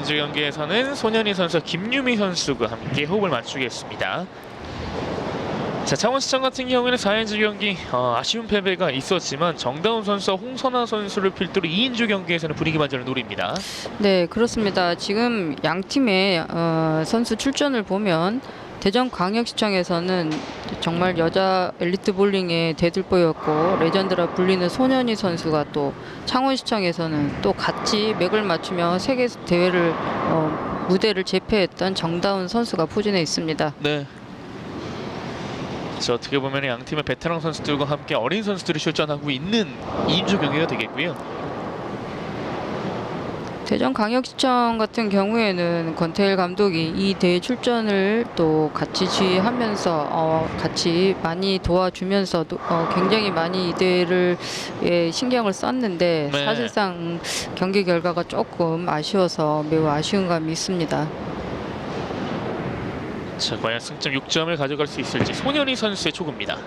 2인조 경기에서는 손현희 선수와 김유미 선수가 함께 호흡을 맞추겠습니다. 자, 창원시청 같은 경우에는 4인조 경기 어, 아쉬운 패배가 있었지만 정다운 선수와 홍선아 선수를 필두로 2인조 경기에서는 분위기 반전을 노립니다. 네, 그렇습니다. 지금 양 팀의 어, 선수 출전을 보면 대전광역시청에서는 정말 여자 엘리트 볼링의 대들보였고 레전드라 불리는 손현희 선수가 또 창원시청에서는 또 같이 맥을 맞추며 세계 대회를 어, 무대를 제패했던 정다운 선수가 포진해 있습니다. 네. 자, 어떻게 보면 양 팀의 베테랑 선수들과 함께 어린 선수들이 출전하고 있는 2인조 경기가 되겠고요. 대전광역시청 같은 경우에는 권태일 감독이 이 대회 출전을 또 같이 지휘하면서 어, 같이 많이 도와주면서 도 어, 굉장히 많이 이 대회를 예, 신경을 썼는데 네. 사실상 경기 결과가 조금 아쉬워서 매우 아쉬운 감이 있습니다. 자, 과연 승점 6점을 가져갈 수 있을지 손현희 선수의 초구입니다.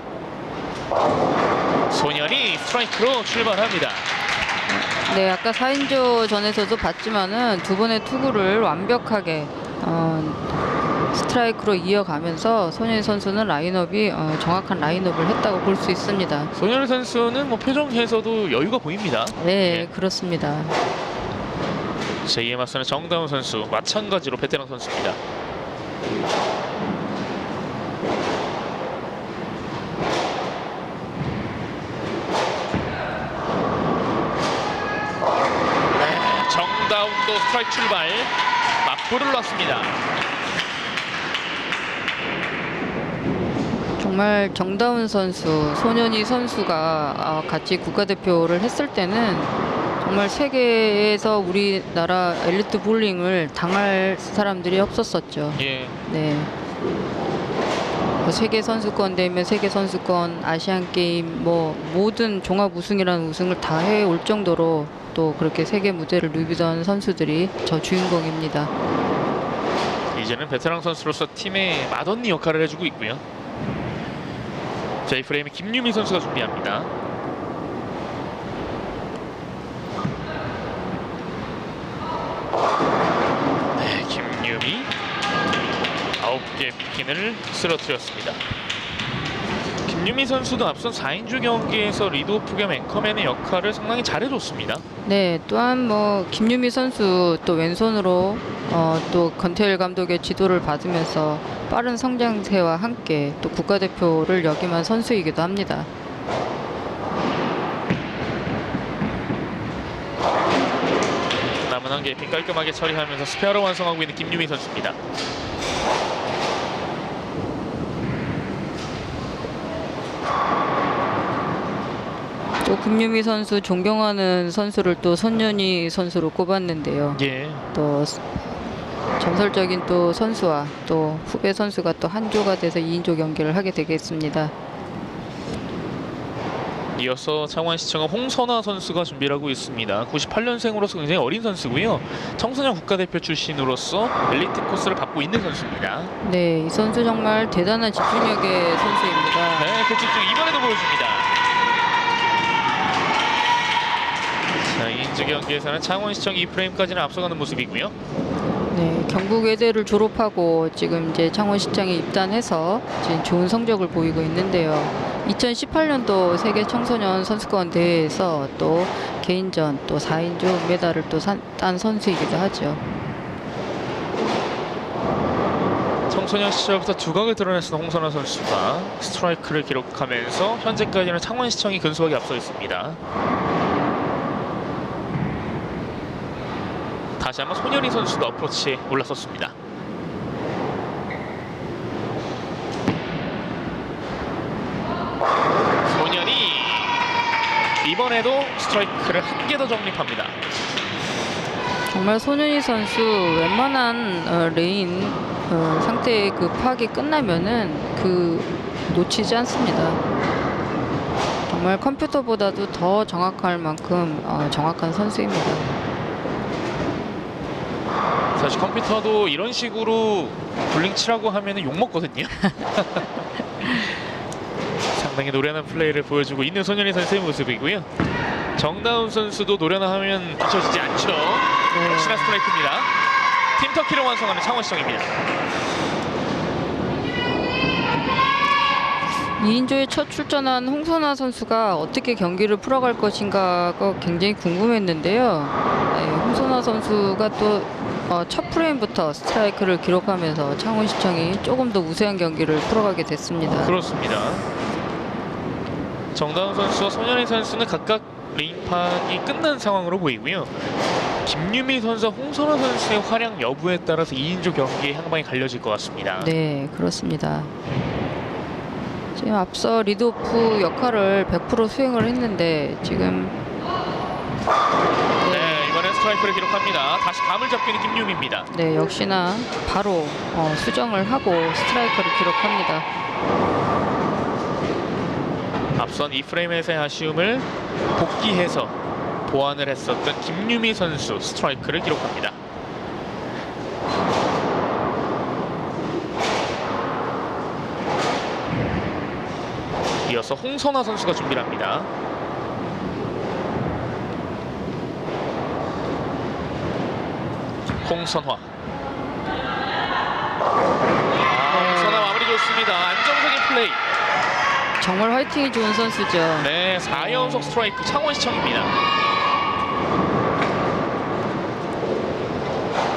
손현희 스트라이크로 출발합니다. 네, 아까 4인조 전에서도 봤지만은 두 번의 투구를 완벽하게 어, 스트라이크로 이어가면서 손현 선수는 라인업이 어, 정확한 라인업을 했다고 볼 수 있습니다. 손현희 선수는 뭐 표정에서도 여유가 보입니다. 네, 예. 그렇습니다. 제2의 맞서는 정다운 선수 마찬가지로 베테랑 선수입니다. 네, 정다운도 스트라이크 출발 맞불을 놨습니다. 정말 정다운 선수, 손현희 선수가 아, 같이 국가대표를 했을 때는 정말 세계에서 우리나라 엘리트 볼링을 당할 사람들이 없었었죠. 예, 네. 뭐 세계 선수권 되면 세계 선수권, 아시안 게임 뭐 모든 종합 우승이라는 우승을 다 해 올 정도로 또 그렇게 세계 무대를 누비던 선수들이 저 주인공입니다. 이제는 베테랑 선수로서 팀의 맏언니 역할을 해주고 있고요. 자, 이 프레임에 김유미 선수가 준비합니다. 네, 김유미 개 핀을 쓰러뜨렸습니다. 김유미 선수도 앞선 4인조 경기에서 리드오프 겸 앵커맨의 역할을 상당히 잘해줬습니다. 네, 또한 뭐 김유미 선수 또 왼손으로 어, 또 건태일 감독의 지도를 받으면서 빠른 성장세와 함께 또 국가대표를 역임한 선수이기도 합니다. 남은 한개핀 깔끔하게 처리하면서 스페어로 완성하고 있는 김유미 선수입니다. 또 김유미 선수 존경하는 선수를 또 손연희 선수로 꼽았는데요. 예. 또 스- 전설적인 또 선수와 또 후배 선수가 또 한조가 돼서 2인조 경기를 하게 되겠습니다. 이어서 창원시청은 홍선아 선수가 준비를 하고 있습니다. 98년생으로서 굉장히 어린 선수고요. 청소년 국가대표 출신으로서 엘리트 코스를 밟고 있는 선수입니다. 네, 이 선수 정말 대단한 집중력의 선수입니다. 네, 그 집중 이번에도 보여줍니다. 자, 인즈 경기에서는 창원시청 2프레임까지는 앞서가는 모습이고요. 네, 경북 외대를 졸업하고 지금 이제 창원시장에 입단해서 지금 좋은 성적을 보이고 있는데요. 2018년도 세계 청소년 선수권 대회에서 또 개인전 또 4인조 메달을 또 딴 선수이기도 하죠. 청소년 시절부터 두각을 드러냈던 홍선아 선수가 스트라이크를 기록하면서 현재까지는 창원시청이 근소하게 앞서 있습니다. 다시 한번 손현희 선수도 어프로치에 올라섰습니다. 손현희 이번에도 스트라이크를 한 개 더 정립합니다. 정말 손현희 선수 웬만한 어, 레인 어, 상태의 그 파악이 끝나면은 그 놓치지 않습니다. 정말 컴퓨터보다도 더 정확할 만큼 어, 정확한 선수입니다. 사실 컴퓨터도 이런 식으로 블링 치라고 하면 욕 먹거든요. 상당히 노련한 플레이를 보여주고 있는 손현희 선수의 모습이고요. 정다운 선수도 노련하면 비춰지지 않죠. 네. 역시나 스트라이크입니다. 핀터키를 완성하는 창원시청입니다. 2인조에 첫 출전한 홍선아 선수가 어떻게 경기를 풀어갈 것인가가 굉장히 궁금했는데요. 네, 홍선아 선수가 또 어, 첫 프레임부터 스트라이크를 기록하면서 창원시청이 조금 더 우세한 경기를 풀어가게 됐습니다. 그렇습니다. 정다운 선수와 손현희 선수는 각각 레인판이 끝난 상황으로 보이고요. 김유미 선수와 홍선호 선수의 활약 여부에 따라서 2인조 경기의 향방이 갈려질 것 같습니다. 네, 그렇습니다. 지금 앞서 리드오프 역할을 100% 수행을 했는데 지금 스트라이크를 기록합니다. 다시 감을 잡고 있는 김유미입니다. 네, 역시나 바로 어, 수정을 하고 스트라이크를 기록합니다. 앞선 이 프레임에서의 아쉬움을 복귀해서 보완을 했었던 김유미 선수 스트라이크를 기록합니다. 이어서 홍선아 선수가 준비를 합니다. 홍선화. 아, 홍선화 마무리 좋습니다. 안정적인 플레이. 정말 화이팅이 좋은 선수죠. 네, 4연속 스트라이크 창원시청입니다.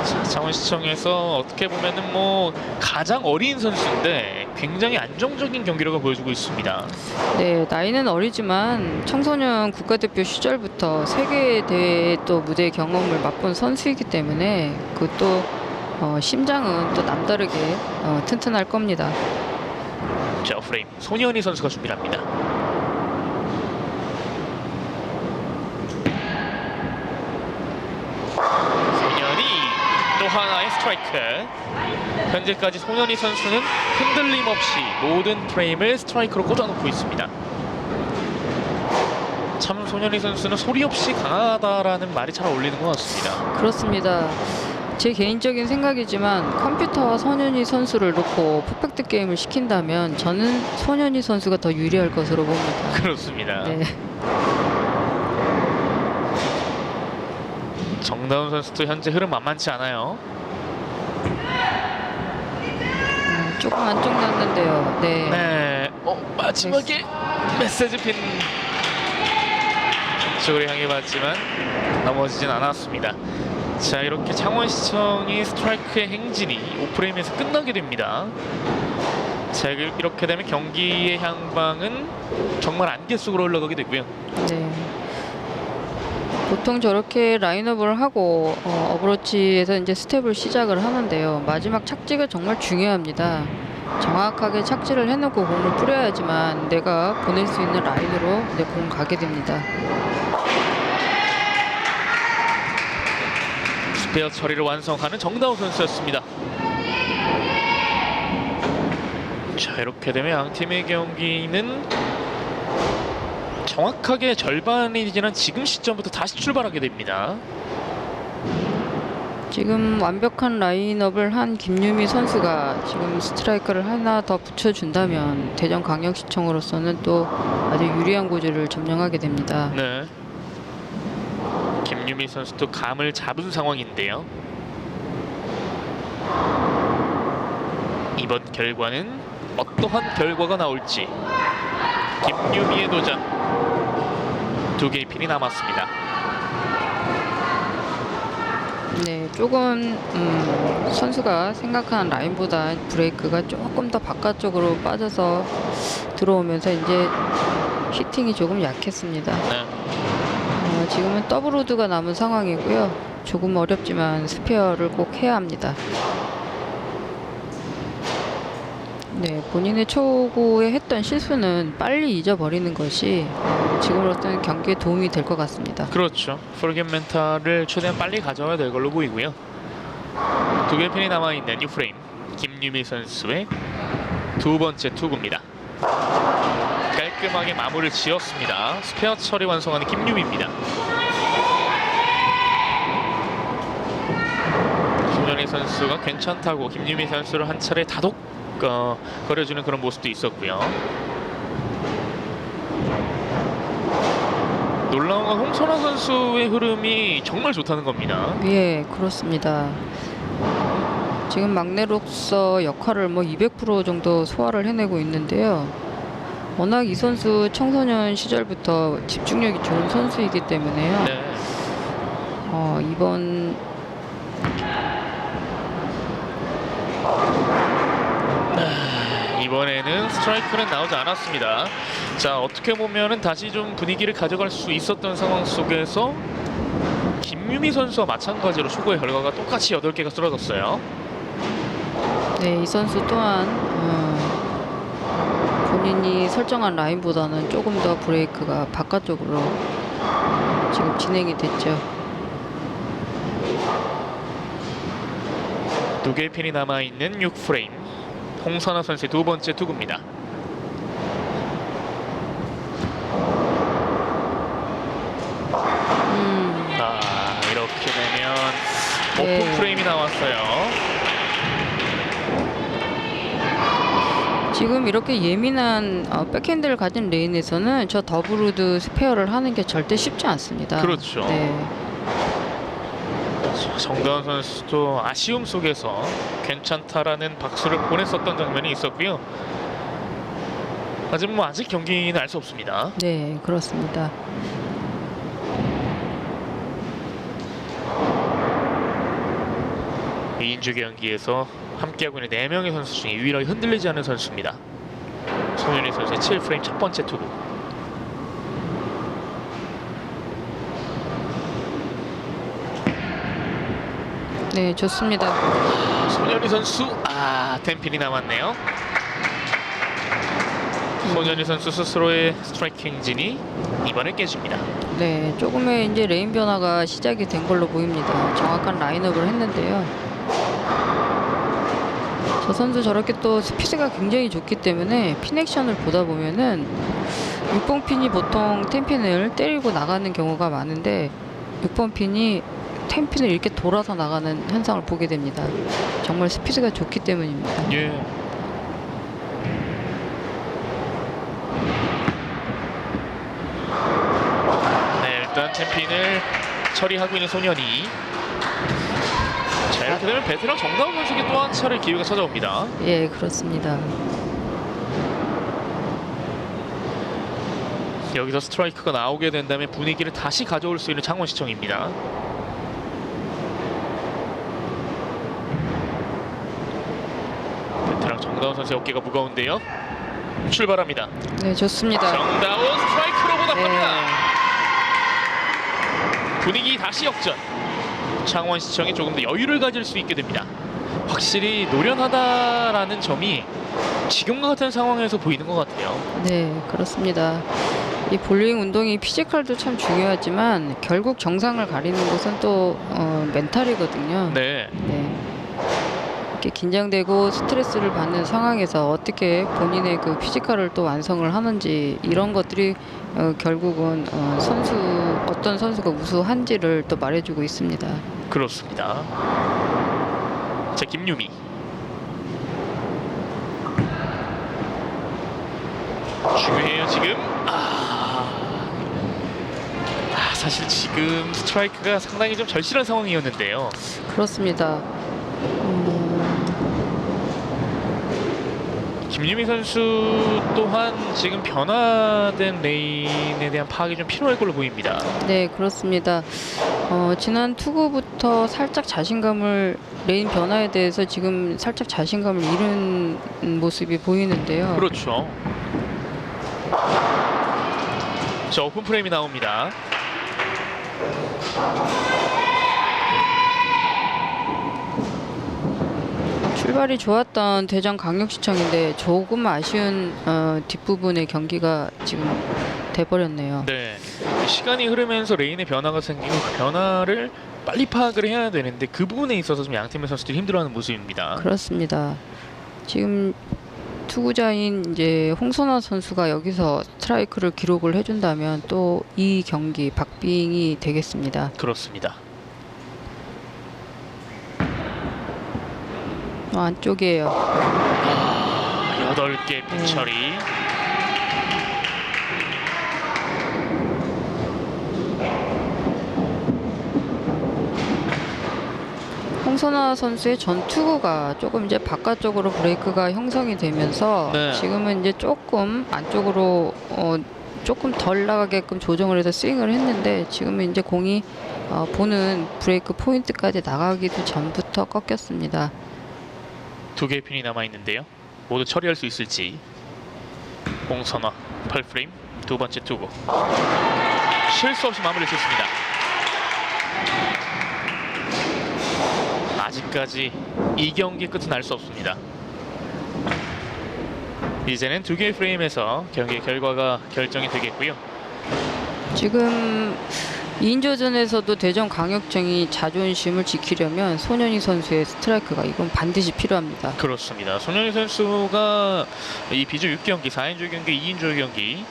자, 창원시청에서 어떻게 보면은 뭐 가장 어린 선수인데 굉장히 안정적인 경기력을 보여주고 있습니다. 네, 나이는 어리지만 청소년 국가대표 시절부터 세계 대회 또 무대 경험을 맛본 선수이기 때문에 그또 어, 심장은 또 남다르게 어, 튼튼할 겁니다. 자, 프레임 손현희 선수가 준비를 합니다. 손현희 또 하나의 스트라이크. 현재까지 손현희 선수는 흔들림 없이 모든 프레임을 스트라이크로 꽂아놓고 있습니다. 참 손현희 선수는 소리 없이 강하다라는 말이 잘 어울리는 것 같습니다. 그렇습니다. 제 개인적인 생각이지만 컴퓨터와 손현희 선수를 놓고 퍼펙트 게임을 시킨다면 저는 손현희 선수가 더 유리할 것으로 봅니다. 그렇습니다. 네. 정다운 선수도 현재 흐름 만만치 않아요. 음, 조금 안쪽 났는데요. 네. 네. 어, 마지막에 메시지 핀 쪽으로 향해 봤지만 넘어지진 않았습니다. 자, 이렇게 창원시청이 스트라이크의 행진이 오프레임에서 끝나게 됩니다. 자, 이- 이렇게 되면 경기의 향방은 정말 안개 속으로 올라가게 되고요. 네. 보통 저렇게 라인업을 하고 어, 어브로치에서 이제 스텝을 시작을 하는데요. 마지막 착지가 정말 중요합니다. 정확하게 착지를 해놓고 공을 뿌려야지만 내가 보낼 수 있는 라인으로 내공 가게 됩니다. 스페어 처리를 완성하는 정다운 선수였습니다. 자 이렇게 되면 양 팀의 경기는 정확하게 절반이 지난 지금 시점부터 다시 출발하게 됩니다. 지금 완벽한 라인업을 한 김유미 선수가 지금 스트라이크를 하나 더 붙여준다면 대전 광역시청으로서는 또 아주 유리한 고지를 점령하게 됩니다. 네. 김유미 선수도 감을 잡은 상황인데요. 이번 결과는 어떠한 결과가 나올지 김유미의 도전 두 개의 핀이 남았습니다. 네, 조금 음, 선수가 생각한 라인보다 브레이크가 조금 더 바깥쪽으로 빠져서 들어오면서 이제 히팅이 조금 약했습니다. 네. 어, 지금은 더블 우드가 남은 상황이고요. 조금 어렵지만 스페어를 꼭 해야 합니다. 네, 본인의 초구에 했던 실수는 빨리 잊어버리는 것이 어, 지금으로서는 경기에 도움이 될 것 같습니다. 그렇죠. 프로겐 멘탈을 최대한 빨리 가져와야 될 걸로 보이고요. 두 개의 핀이 남아있는 뉴프레임 김유미 선수의 두 번째 투구입니다. 깔끔하게 마무리를 지었습니다. 스페어 처리 완성하는 김유미입니다. 김연희 선수가 괜찮다고 김유미 선수를 한 차례 다독 어, 거려주는 그런 모습도 있었고요. 놀라운 건 홍선아 선수의 흐름이 정말 좋다는 겁니다. 예, 그렇습니다. 지금 막내로서 역할을 뭐 200% 정도 소화를 해내고 있는데요. 워낙 이 선수 청소년 시절부터 집중력이 좋은 선수이기 때문에요. 네. 어, 이번 이번에는 스트라이크는 나오지 않았습니다. 자 어떻게 보면은 다시 좀 분위기를 가져갈 수 있었던 상황 속에서 김유미 선수와 마찬가지로 초구의 결과가 똑같이 8개가 쓰러졌어요. 네, 이 선수 또한 어, 본인이 설정한 라인보다는 조금 더 브레이크가 바깥쪽으로 지금 진행이 됐죠. 두 개의 핀이 남아있는 6프레임. 홍선아 선수의 두 번째 투구입니다. 음, 아 이렇게 되면 네. 오픈 프레임이 나왔어요. 지금 이렇게 예민한 어, 백핸드를 가진 레인에서는 저 더블우드 스페어를 하는 게 절대 쉽지 않습니다. 그렇죠. 네, 정다운 선수도 아쉬움 속에서 괜찮다라는 박수를 보냈었던 장면이 있었고요. 하지만 뭐 아직 경기는 알 수 없습니다. 네, 그렇습니다. 이인주 경기에서 함께하고 있는 4명의 선수 중에 유일하게 흔들리지 않은 선수입니다. 송현희 선수의 7프레임 첫 번째 투구. 네, 좋습니다. 손현희 선수 아 템핀이 남았네요. 손현희 선수 스스로의 스트라이크 행진이 이번에 깨집니다. 네, 조금의 이제 레인 변화가 시작이 된 걸로 보입니다. 정확한 라인업을 했는데요. 저 선수 저렇게 또 스피드가 굉장히 좋기 때문에 핀 액션을 보다 보면은 6번 핀이 보통 10핀을 때리고 나가는 경우가 많은데 6번 핀이 10핀을 이렇게 돌아서 나가는 현상을 보게 됩니다. 정말 스피드가 좋기 때문입니다. 예. 네, 일단 템핀을 처리하고 있는 소년이 자 이렇게 되면 베테랑 정다운 선수에게 또 한 차례 기회가 찾아옵니다. 예, 그렇습니다. 여기서 스트라이크가 나오게 된다면 분위기를 다시 가져올 수 있는 창원시청입니다. 베테랑 정다운 선수의 어깨가 무거운데요. 출발합니다. 네, 좋습니다. 정다운 스트라이크로 보답합니다. 네. 분위기 다시 역전. 창원시청이 조금 더 여유를 가질 수 있게 됩니다. 확실히 노련하다라는 점이 지금과 같은 상황에서 보이는 것 같아요. 네, 그렇습니다. 이 볼링 운동이 피지컬도 참 중요하지만 결국 정상을 가리는 것은 또 어, 멘탈이거든요. 네. 네. 이렇게 긴장되고 스트레스를 받는 상황에서 어떻게 본인의 그 피지컬을 또 완성을 하는지 이런 것들이 어, 결국은 어, 선수 어떤 선수가 우수한지를 또 말해주고 있습니다. 그렇습니다. 자, 김유미. 중요해요, 지금. 아. 아, 사실 지금 스트라이크가 상당히 좀 절실한 상황이었는데요. 그렇습니다. 음, 김유미 선수 또한 지금 변화된 레인에 대한 파악이 좀 필요할 걸로 보입니다. 네, 그렇습니다. 어, 지난 투구부터 살짝 자신감을 레인 변화에 대해서 지금 살짝 자신감을 잃은 모습이 보이는데요. 그렇죠. 자, 오픈 프레임이 나옵니다. 출발이 좋았던 대전 광역시청인데 조금 아쉬운 어, 뒷부분의 경기가 지금 돼버렸네요. 네. 시간이 흐르면서 레인의 변화가 생기고 그 변화를 빨리 파악을 해야 되는데 그 부분에 있어서 좀 양팀의 선수들이 힘들어하는 모습입니다. 그렇습니다. 지금 투구자인 이제 홍선아 선수가 여기서 스트라이크를 기록을 해준다면 또 이 경기 박빙이 되겠습니다. 그렇습니다. 어, 안쪽이에요. 아, 여덟 개 네. 핀처리. 홍선아 선수의 전투구가 조금 이제 바깥쪽으로 브레이크가 형성이 되면서 네. 지금은 이제 조금 안쪽으로 어, 조금 덜 나가게끔 조정을 해서 스윙을 했는데 지금은 이제 공이 어, 보는 브레이크 포인트까지 나가기도 전부터 꺾였습니다. 두 개의 핀이 남아 있는데요. 모두 처리할 수 있을지. 홍선화 8프레임 두 번째 투구. 실수 없이 마무리 짓습니다. 아직까지 이 경기 끝은 알 수 없습니다. 이제는 두 개의 프레임에서 경기 결과가 결정이 되겠고요. 지금 2 인조전에서도 대전 광역청이 자존심을 지키려면 손현희 선수의 스트라이크가 이건 반드시 필요합니다. 그렇습니다. 손흥민 선수가 이 비조 6경기, 4인조 경기, 2인조 경기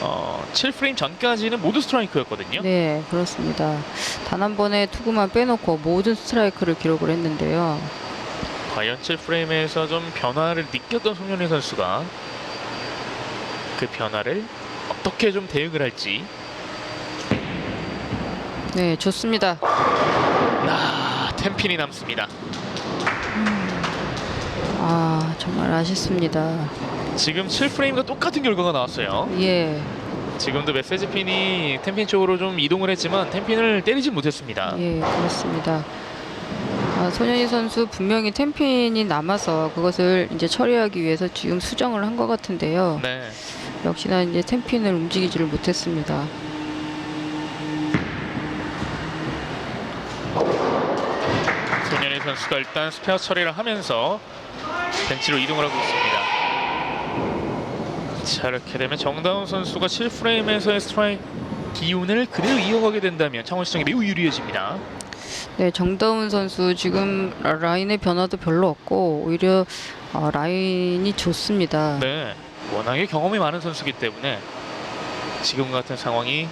어, 7프레임 전까지는 모두 스트라이크였거든요. 네, 그렇습니다. 단 한 번의 투구만 빼놓고 모든 스트라이크를 기록을 했는데요. 과연 7프레임에서 좀 변화를 느꼈던 송현희 선수가 그 변화를 어떻게 좀 대응을 할지 네, 좋습니다. 아, 템핀이 남습니다. 아, 정말 아쉽습니다. 지금 7프레임과 똑같은 결과가 나왔어요. 예, 지금도 메시지 핀이 템핀 쪽으로 좀 이동을 했지만 템핀을 때리지 못했습니다. 예, 그렇습니다. 아, 손현희 선수 분명히 템핀이 남아서 그것을 이제 처리하기 위해서 지금 수정을 한 것 같은데요. 네. 역시나 이제 템핀을 움직이지를 못했습니다. 손현희 선수가 일단 스페어 처리를 하면서 벤치로 이동을 하고 있습니다. 자 이렇게 되면 정다운 선수가 7프레임에서의 스트라이크 기운을 그대로 이어가게 된다면 창원 시청이 매우 유리해집니다. 네, 정다운 선수 지금 라인의 변화도 별로 없고 오히려 어, 라인이 좋습니다. 네, 워낙에 경험이 많은 선수기 때문에 지금 같은 상황이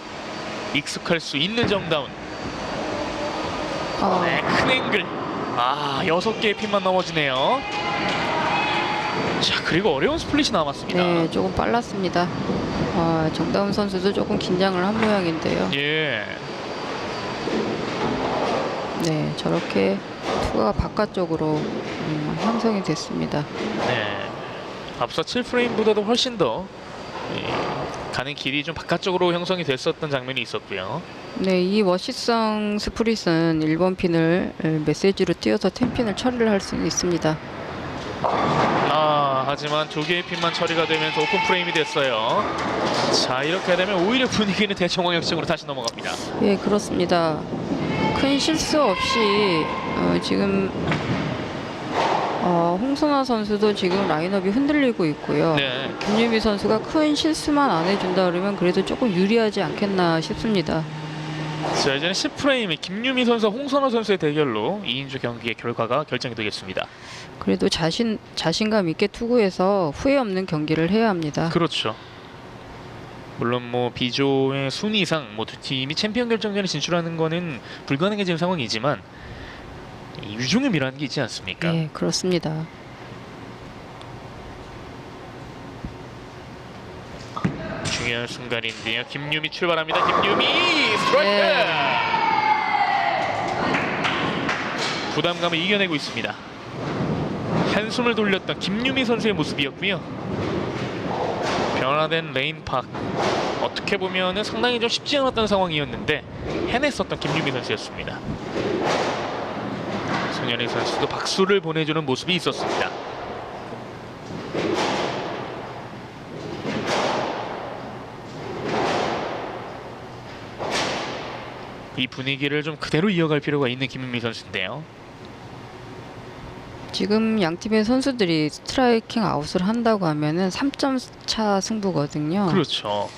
익숙할 수 있는 정다운. 어, 네, 큰 앵글. 아, 여섯 개의 핀만 넘어지네요. 자, 그리고 어려운 스플릿이 남았습니다. 네, 조금 빨랐습니다. 어, 정다운 선수도 조금 긴장을 한 모양인데요. 예. 네, 저렇게 투가 바깥쪽으로 음, 형성이 됐습니다. 네. 앞서 7프레임보다도 훨씬 더 예, 가는 길이 좀 바깥쪽으로 형성이 됐었던 장면이 있었고요. 네, 이 워시성 스프릿은 1번 핀을 에, 메시지로 띄워서 10핀을 처리를 할 수 있습니다. 아, 하지만 두 개의 핀만 처리가 되면서 오픈 프레임이 됐어요. 자, 이렇게 되면 오히려 분위기는 대청광역층으로 다시 넘어갑니다. 예, 그렇습니다. 큰 실수 없이 어, 지금 어, 홍선아 선수도 지금 라인업이 흔들리고 있고요. 네. 김유미 선수가 큰 실수만 안 해준다 그러면 그래도 조금 유리하지 않겠나 싶습니다. 자, 이제는 10프레임의 김유미 선수와 홍선호 선수의 대결로 2인조 경기의 결과가 결정이 되겠습니다. 그래도 자신 자신감 있게 투구해서 후회 없는 경기를 해야 합니다. 그렇죠. 물론 뭐 비조의 순위상 뭐 두 팀이 챔피언 결정전에 진출하는 거는 불가능해진 상황이지만 이 유종의 미라는 게 있지 않습니까? 예, 그렇습니다. 중요한 순간인데요. 김유미 출발합니다. 김유미 스트라이크. 네. 부담감을 이겨내고 있습니다. 한숨을 돌렸던 김유미 선수의 모습이었고요. 변화된 레인팍 어떻게 보면은 상당히 좀 쉽지 않았던 상황이었는데 해냈었던 김유미 선수였습니다. 손현희 선수도 박수를 보내주는 모습이 있었습니다. 이 분위기를 좀 그대로 이어갈 필요가 있는 김민미 선수인데요. 지금 양 팀의 선수들이 스트라이킹 아웃을 한다고 하면은 3점 차 승부거든요. 그렇죠.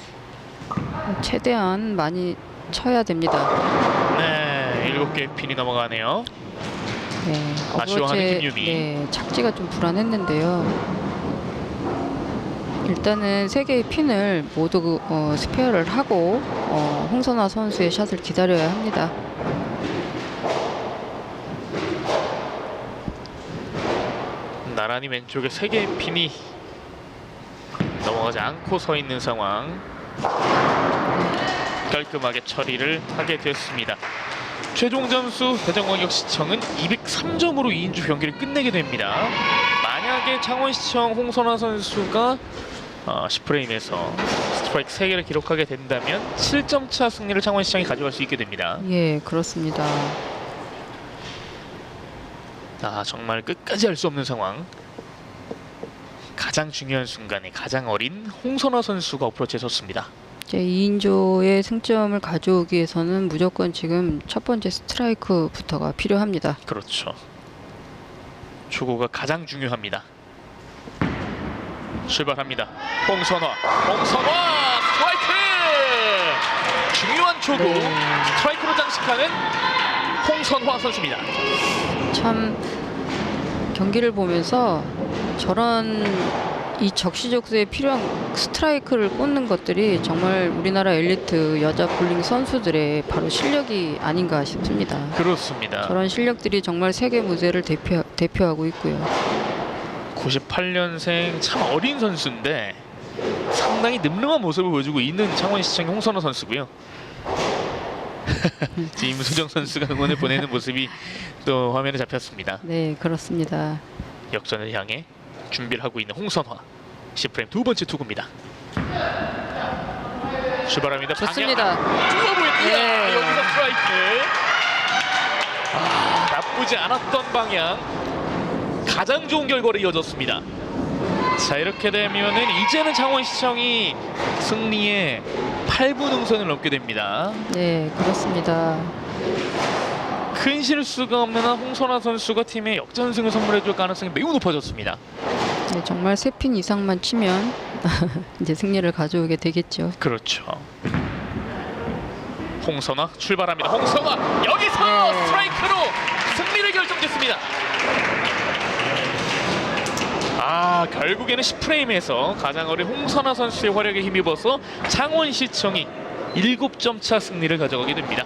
최대한 많이 쳐야 됩니다. 네, 일곱 개 핀이 넘어가네요. 네, 아쉬워하는 김유미. 네, 착지가 좀 불안했는데요. 일단은 세 개의 핀을 모두 그, 어, 스페어를 하고 어, 홍선아 선수의 샷을 기다려야 합니다. 나란히 왼쪽에 세 개의 핀이 넘어가지 않고 서 있는 상황. 깔끔하게 처리를 하게 됐습니다. 최종 점수 대전광역시청은 203점으로 2인조 경기를 끝내게 됩니다. 만약에 창원시청 홍선아 선수가 어, 10프레임에서 스트라이크 3개를 기록하게 된다면 7점 차 승리를 창원시청이 가져갈 수 있게 됩니다. 예, 그렇습니다. 아 정말 끝까지 알 수 없는 상황. 가장 중요한 순간에 가장 어린 홍선아 선수가 어프로치에 섰습니다. 이제 2인조의 승점을 가져오기 위해서는 무조건 지금 첫 번째 스트라이크부터가 필요합니다. 그렇죠. 초구가 가장 중요합니다. 출발합니다. 홍선화, 홍선화 스트라이크! 중요한 초구 네. 스트라이크로 장식하는 홍선화 선수입니다. 참 경기를 보면서 저런 이 적시적소에 필요한 스트라이크를 꽂는 것들이 정말 우리나라 엘리트 여자 볼링 선수들의 바로 실력이 아닌가 싶습니다. 그렇습니다. 저런 실력들이 정말 세계 무대를 대표, 대표하고 있고요. 98년생 참 어린 선수인데 상당히 늠름한 모습을 보여주고 있는 창원시청의 홍선호 선수고요. 지금 임수정 선수가 응원을 보내는 모습이 또 화면에 잡혔습니다. 네, 그렇습니다. 역전을 향해 준비를 하고 있는 홍선화 10프레임 두 번째 투구입니다. 출발합니다. 좋습니다. 좋아 보입니다. 네. 여기서 스트라이크. 아, 나쁘지 않았던 방향. 가장 좋은 결과로 이어졌습니다. 자 이렇게 되면은 이제는 창원시청이 승리에 8분 응선을 넘게 됩니다. 네, 그렇습니다. 큰 실수가 없는 한 홍선아 선수가 팀에 역전승을 선물해줄 가능성이 매우 높아졌습니다. 네, 정말 세 핀 이상만 치면 이제 승리를 가져오게 되겠죠. 그렇죠. 홍선아 출발합니다. 홍선아 여기서 네. 스트라이크로 승리를 결정짓습니다. 아 결국에는 10프레임에서 가장 어린 홍선아 선수의 활약에 힘입어서 창원시청이 7점 차 승리를 가져가게 됩니다.